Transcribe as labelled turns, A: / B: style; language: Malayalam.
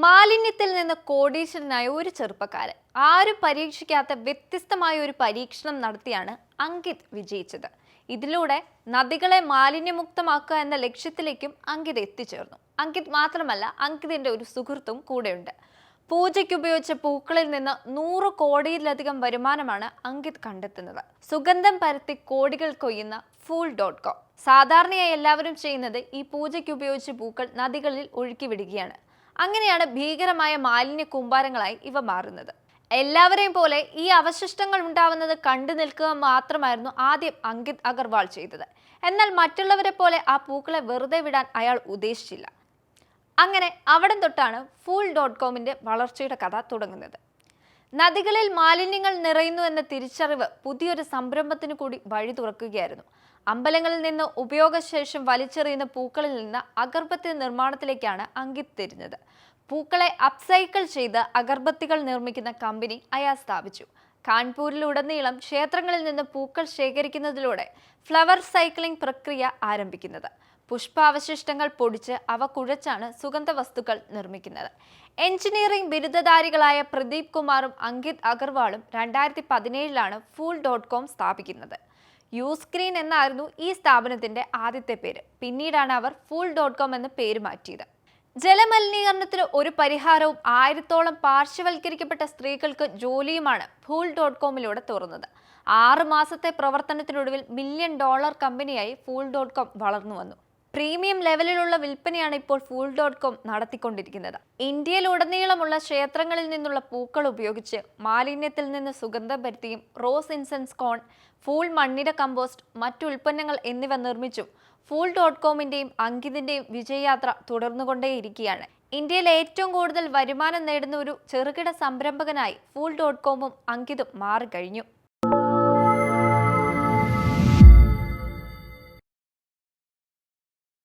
A: മാലിന്യത്തിൽ നിന്ന് കോടീശ്വരനായ ഒരു ചെറുപ്പക്കാരൻ. ആരും പരീക്ഷിക്കാത്ത വ്യത്യസ്തമായ ഒരു പരീക്ഷണം നടത്തിയാണ് അങ്കിത് വിജയിച്ചത്. ഇതിലൂടെ നദികളെ മാലിന്യമുക്തമാക്കുക എന്ന ലക്ഷ്യത്തിലേക്കും അങ്കിത് എത്തിച്ചേർന്നു. അങ്കിത് മാത്രമല്ല അങ്കിതിന്റെ ഒരു സുഹൃത്തും കൂടെയുണ്ട്. പൂജയ്ക്ക് ഉപയോഗിച്ച പൂക്കളിൽ നിന്ന് നൂറ് കോടിയിലധികം വരുമാനമാണ് അങ്കിത് കണ്ടെത്തുന്നത്. സുഗന്ധം പരത്തി കോടികൾ കൊയ്യുന്ന ഫൂൾ ഡോട്ട് കോം സാധാരണയായി എല്ലാവരും ചെയ്യുന്നത് ഈ പൂജയ്ക്ക് ഉപയോഗിച്ച പൂക്കൾ നദികളിൽ ഒഴുക്കി വിടുകയാണ്. അങ്ങനെയാണ് ഭീകരമായ മാലിന്യ കൂമ്പാരങ്ങളായി ഇവ മാറുന്നത്. എല്ലാവരെയും പോലെ ഈ അവശിഷ്ടങ്ങൾ ഉണ്ടാവുന്നത് കണ്ടു നിൽക്കുക മാത്രമായിരുന്നു ആദ്യം അങ്കിത് അഗർവാൾ ചെയ്തത്. എന്നാൽ മറ്റുള്ളവരെ പോലെ ആ പൂക്കളെ വെറുതെ വിടാൻ അയാൾ ഉദ്ദേശിച്ചില്ല. അങ്ങനെ അവിടം തൊട്ടാണ് ഫൂൾ ഡോട്ട് കോമിന്റെ വളർച്ചയുടെ കഥ തുടങ്ങുന്നത്. നദികളിൽ മാലിന്യങ്ങൾ നിറയുന്നു എന്ന തിരിച്ചറിവ് പുതിയൊരു സംരംഭത്തിന് കൂടി വഴി തുറക്കുകയായിരുന്നു. അമ്പലങ്ങളിൽ നിന്ന് ഉപയോഗശേഷം വലിച്ചെറിയുന്ന പൂക്കളിൽ നിന്ന് അഗർബത്തി നിർമ്മാണത്തിലേക്കാണ് അങ്കിത് തിരിഞ്ഞത്. പൂക്കളെ അപ്സൈക്കിൾ ചെയ്ത് അഗർബത്തികൾ നിർമ്മിക്കുന്ന കമ്പനി അയാൾ സ്ഥാപിച്ചു. കാൺപൂരിലുടനീളം ക്ഷേത്രങ്ങളിൽ നിന്ന് പൂക്കൾ ശേഖരിക്കുന്നതിലൂടെ ഫ്ലവർ സൈക്ലിംഗ് പ്രക്രിയ ആരംഭിക്കുന്നത്. പുഷ്പാവശിഷ്ടങ്ങൾ പൊടിച്ച് അവ കുഴച്ചാണ് സുഗന്ധ വസ്തുക്കൾ നിർമ്മിക്കുന്നത്. എഞ്ചിനീയറിംഗ് ബിരുദധാരികളായ പ്രദീപ് കുമാറും അങ്കിത് അഗർവാളും രണ്ടായിരത്തി പതിനേഴിലാണ് ഫൂൾ ഡോട്ട് കോം സ്ഥാപിക്കുന്നത്. യൂസ്ക്രീൻ എന്നായിരുന്നു ഈ സ്ഥാപനത്തിന്റെ ആദ്യത്തെ പേര്. പിന്നീടാണ് അവർ ഫുൾ ഡോട്ട് കോം എന്ന് പേര് മാറ്റിയത്. ജലമലിനീകരണത്തിന് ഒരു പരിഹാരവും ആയിരത്തോളം പാർശ്വവൽക്കരിക്കപ്പെട്ട സ്ത്രീകൾക്ക് ജോലിയുമാണ് ഫൂൾ ഡോട്ട് കോമിലൂടെ തുറന്നത്. ആറ് മാസത്തെ പ്രവർത്തനത്തിനൊടുവിൽ മില്യൺ ഡോളർ കമ്പനിയായി ഫൂൾ ഡോട്ട് കോം വളർന്നു വന്നു. പ്രീമിയം ലെവലിലുള്ള വിൽപ്പനയാണ് ഇപ്പോൾ ഫൂൾ ഡോട്ട് കോം നടത്തിക്കൊണ്ടിരിക്കുന്നത്. ഇന്ത്യയിലുടനീളമുള്ള ക്ഷേത്രങ്ങളിൽ നിന്നുള്ള പൂക്കൾ ഉപയോഗിച്ച് മാലിന്യത്തിൽ നിന്ന് സുഗന്ധം പരുത്തിയും റോസ് ഇൻസെൻസ് കോൺ ഫൂൾ മണ്ണിര കമ്പോസ്റ്റ് മറ്റു ഉൽപ്പന്നങ്ങൾ എന്നിവ നിർമ്മിച്ചും ഫൂൾ ഡോട്ട് കോമിന്റെയും അങ്കിതിന്റെയും വിജയയാത്ര തുടർന്നുകൊണ്ടേയിരിക്കുകയാണ്. ഇന്ത്യയിൽ ഏറ്റവും കൂടുതൽ വരുമാനം നേടുന്ന ഒരു ചെറുകിട സംരംഭകനായി ഫൂൾ ഡോട്ട് കോമും അങ്കിതും മാറിക്കഴിഞ്ഞു.